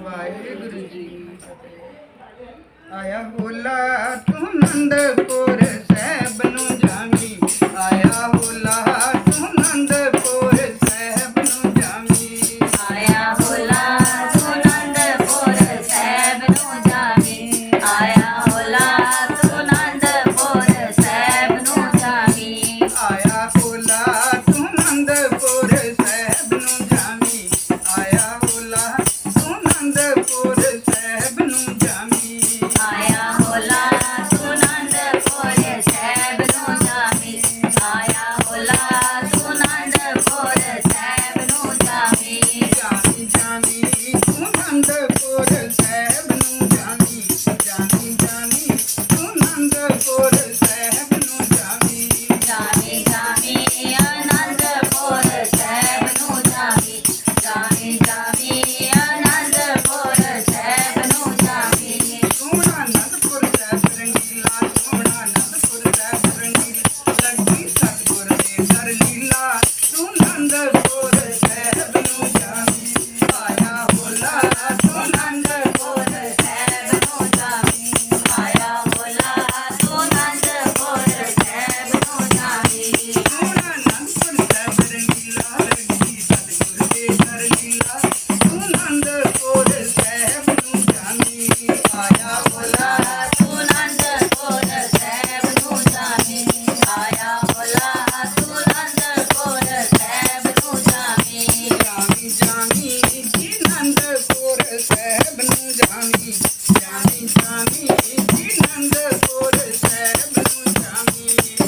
ਵਾਹਿਗੁਰੂ ਜੀ ਆਇਆ ਹੋਲਾ ਤੂੰ ਨੰਦ ਕੋਰ ਸਹਿਬ ਨੂੰ ਜਾਵੀ ਆਇਆ ਹੋਲਾ Johnny. ਜੀ ਨੰਦਪੁਰ ਸਾਹਿਬ ਨੂੰ ਜਾਣੀ ਜਾਣੀ ਜਾਣੀ ਜੀ ਨੰਦਪੁਰ ਸਾਹਿਬ ਨੂੰ ਜਾਣੀ